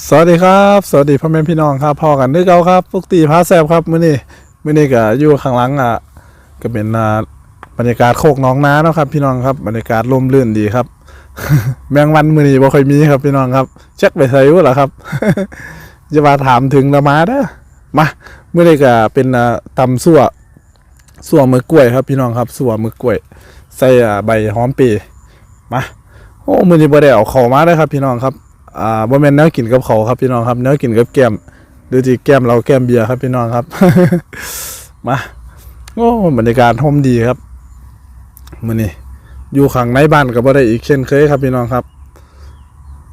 สวัสดีครับ สวัสดีพ่อแม่พี่น้องครับพ่อกันนึกเอาครับปกติพาแซบครับมื้อนี้มื้อนี้ก็อยู่ข้างหลังอะก็เป็นอ่าบรรยากาศโคกน้องนาเนาะครับ พี่น้องครับบรรยากาศร่มรื่นดีครับ แมงวันมื้อนี้บ่ค่อยมีครับพี่น้องครับแจ็คไปใส่อยู่ล่ะครับจะมาถามถึงละมาเด้อมามื้อนี้ก็เป็นอ่าตำซั่วซั่วมือกล้วยครับพี่น้องครับซั่วมือกล้วย ใส่อ่าใบหอมปีมาโอ้มื้อนี้บ่ได้เอาเข้ามาเด้อครับ พี่น้องครับ อ่าบ่แม่นแนวกินกับเขาครับพี่น้องครับแนวกินกับแก้มหรือที่แก้มเราแก้มเบียร์ครับพี่น้องครับ มาโอ้บรรยากาศห่มดีครับมื้อนี้อยู่ข้างในบ้านก็บ่ได้อีกเช่นเคยครับพี่น้องครับ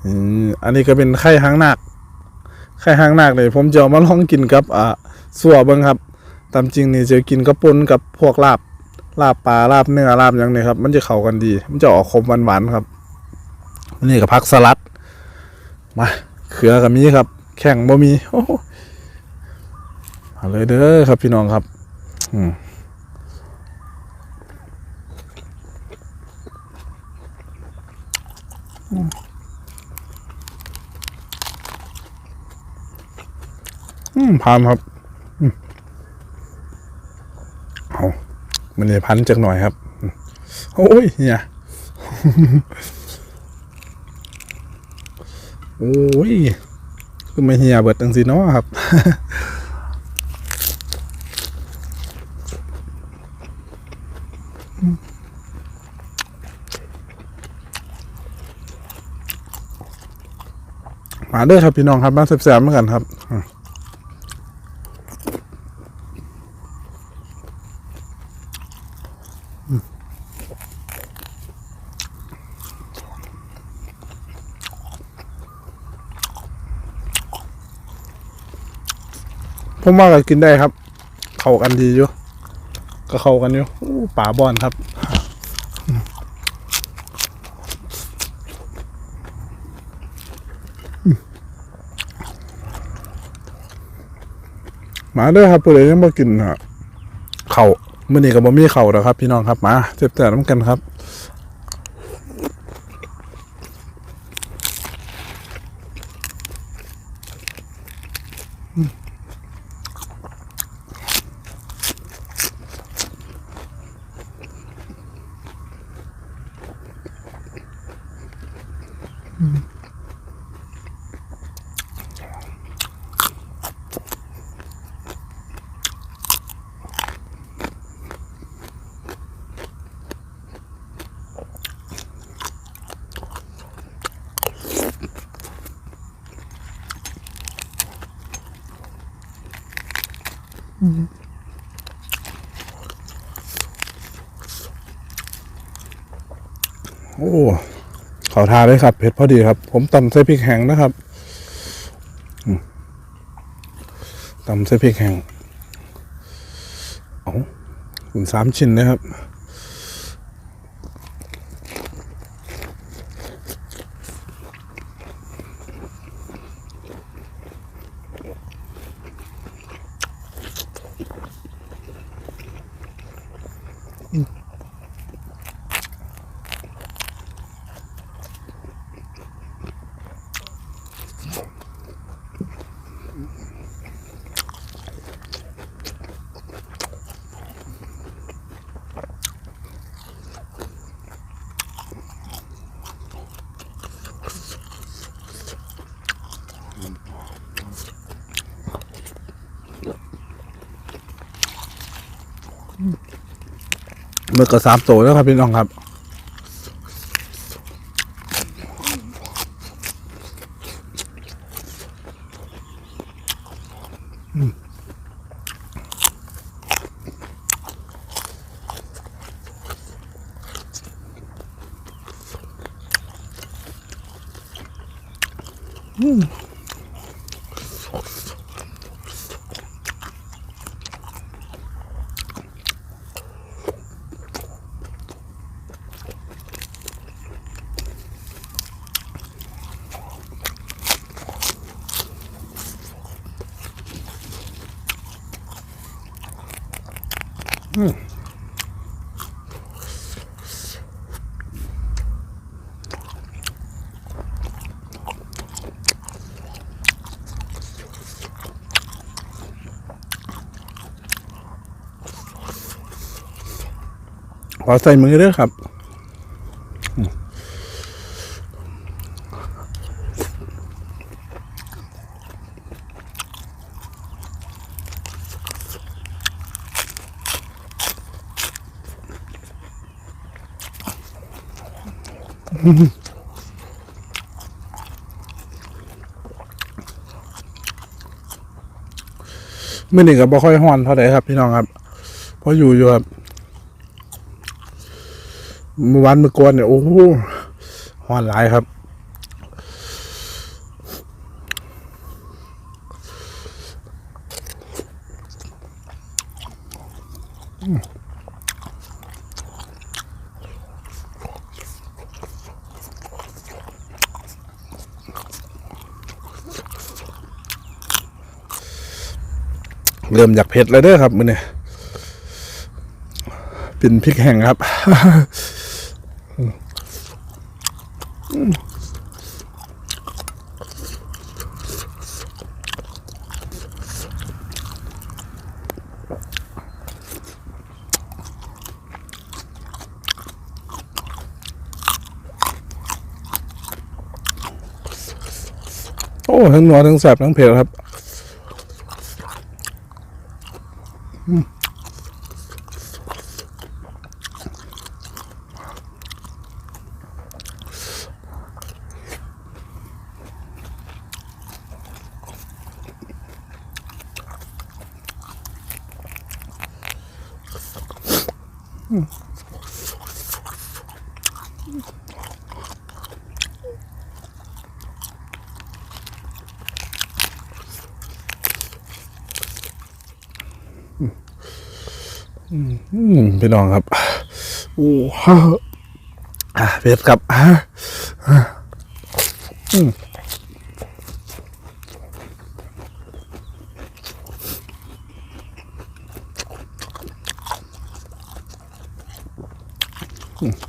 อืมอันนี้ก็เป็นไข่หางนาคไข่หางนาคเลยผมจะมาลองกินกับอ่าสัวเบิ่งครับตามจริงนี่จะกินกับปนกับพวกลาบลาบปลาลาบเนื้อลาบหยังนี่ครับ มันจะเข้ากันดี มันจะออกขมหวานๆครับนี่ก็ผักสลัด มาเขือกับมีครับ แข่งบ่มีโอ้โหเอาเลยเด้อครับพี่น้องครับ อืมอืมผ่านครับอืมเอามันเลยพันจักหน่อยครับ โอ้ยเนี่ย โอ้ยคือไม่เหียเบิดตังสิเนาะครับ มาเด้อครับพี่น้องครับมาแสบๆเหมือนกันครับ ผมว่าก็กินได้ครับ เข้ากันดีอยู่ก็เข้ากันอยู่ป่าบอนครับมาเด้อครับผู้ใดยังบ่กินฮะเข่ามื้อนี้ก็บ่มีเข่าแล้วครับ พี่น้องครับมาเจ็บแต่น้ำกันครับ โอ้ขอทาเลยครับ เผ็ดพอดีครับ ผมตำใส่พริกแห้งนะครับตำใส่พริกแห้งเอาถึงสามชิ้นนะครับ เมื่อก็สามโตแล้วครับพี่น้องครับอ อใส่มือเด้อครับมื่อนี้ก็บ่ค่อยฮ้อนเท่าไหร่ครับ พี่น้องครับ เพราะอยู่อยู่ครับ เมื่อวานเมื่อก่อนเนี่ยโอ้โหฮ้อนหลายครับ เริ่มอยากเผ็ดเลยเด้อครับมื้อนี้เป็นพริกแห้งครับ โอ้ทั้งนัวทั้งแสบทั้งเผ็ดครับ อืม พี่น้องครับ โอ้อะเผ็ดครับอะอืม Hmm.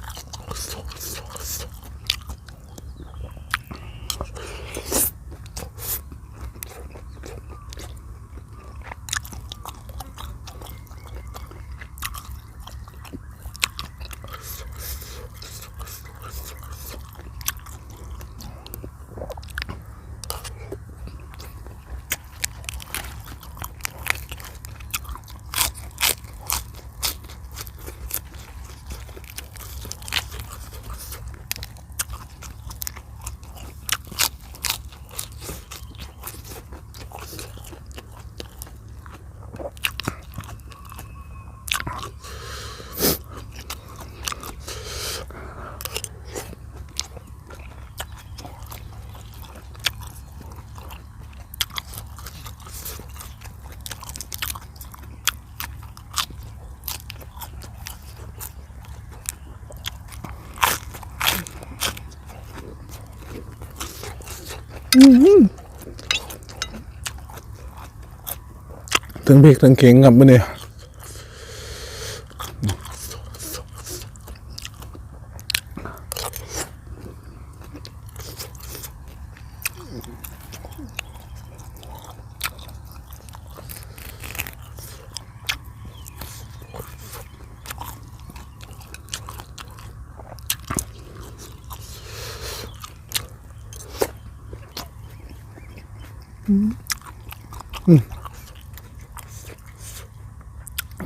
ถึงพริกถึงเข็งครับมื่อนี้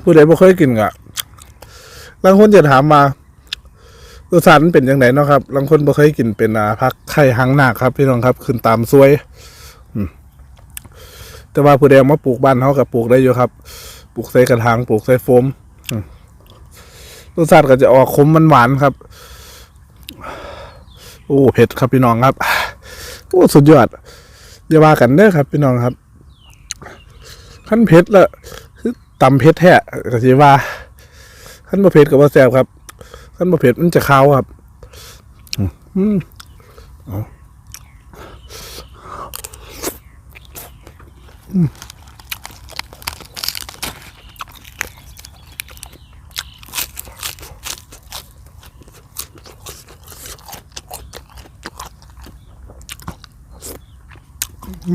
ผู้ใดบ่เคยกินกะบางคนจะถามมารสชาติมันเป็นยังไงเนาะครับบางคนบ่เคยกินเป็นอ่าผักไข่หางหนาคครับ พี่น้องครับ ขึ้นตามซวยแต่ว่าผู้ใดมาปลูกบ้านเขากับปลูกได้อยู่ครับ ปลูกใส่กระถางปลูกใส่โฟมรสชาติก็จะออกขมมันหวานครับ โอ้เผ็ดครับพี่น้องครับ โอ้สุดยอด อย่าว่ากันเด้อครับพี่น้องครับขั้นเพชรละคือตำเพชรแท้ก็สิว่าขั้นบ่เพชรกับบ่แซ่บครับขั้นบ่เพชรมันจะขาวครับ อืมอ๋อ อืม เข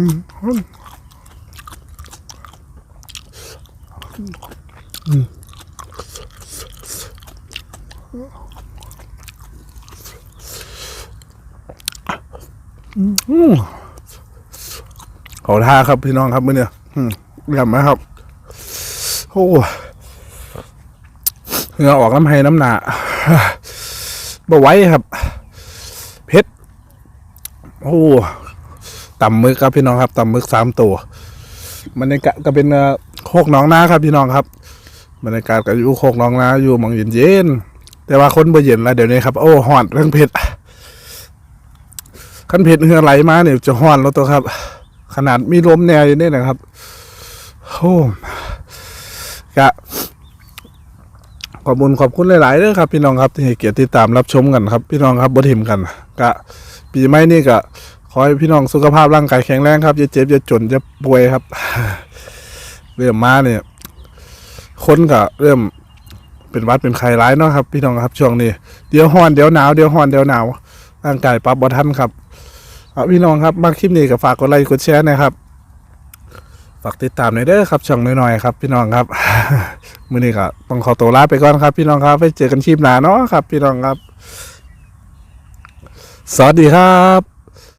อท่าครับพี่น้องครับเมื่อเนี่ยเยี่ยมไหมครับ โอ้เหงื่อออกน้ำให้น้ำหนาบ่ไว้ครับ เพชรโอ้ ต่ำมึกครับพี่น้องครับต่ำมึกสามตัวบรรยากาศก็เป็นโคกน้องนาครับพี่น้องครับบรรยากาศก็อยู่โคกน้องนาอยู่มองเย็นเย็นแต่ว่าคนบ่เย็นแล้วเดี๋ยวนี้ครับโอ้ห่อนเรื่องเพชรขั้นเพชรเหือไหลมาเนี่ยจะห่อนแล้วตัวครับ ขนาดมีลมแนวอยู่นี่นะครับโอ้กะขอบคุณขอบคุณหลายๆเด้อครับ พี่น้องครับที่ให้เกียรติติดตามรับชมกันครับ พี่น้องครับบ่ทิมกัน กะ ปีใหม่นี่ก็ข อให้พี่น้องสุขภาพร่างกายแข็งแรงครับอย่าเจ็บอย่าจนอย่าป่วยครับ เริ่มมาเนี่ยคนก็เริ่มเป็นวัดเป็นไข้ร้ายเนาะครับ พี่น้องครับช่วงนี้เดี๋ยวฮ้อนเดี๋ยวหนาวเดี๋ยวฮ้อนเดี๋ยวหนาวร่างกายปรับบ่ทันครับเอาพี่น้องครับมาคลิปนี้ก็ฝากกดไลค์กดแชร์นะครับฝากติดตามหน่อยเด้อครับช่องน้อยๆครับ พี่น้องครับมื้อนี้ก็ต้องขอตัวลาไปก่อนครับ พี่น้องครับไปเจอกันคลิปหน้าเนาะครับ พี่น้องครับ สวัสดีครับ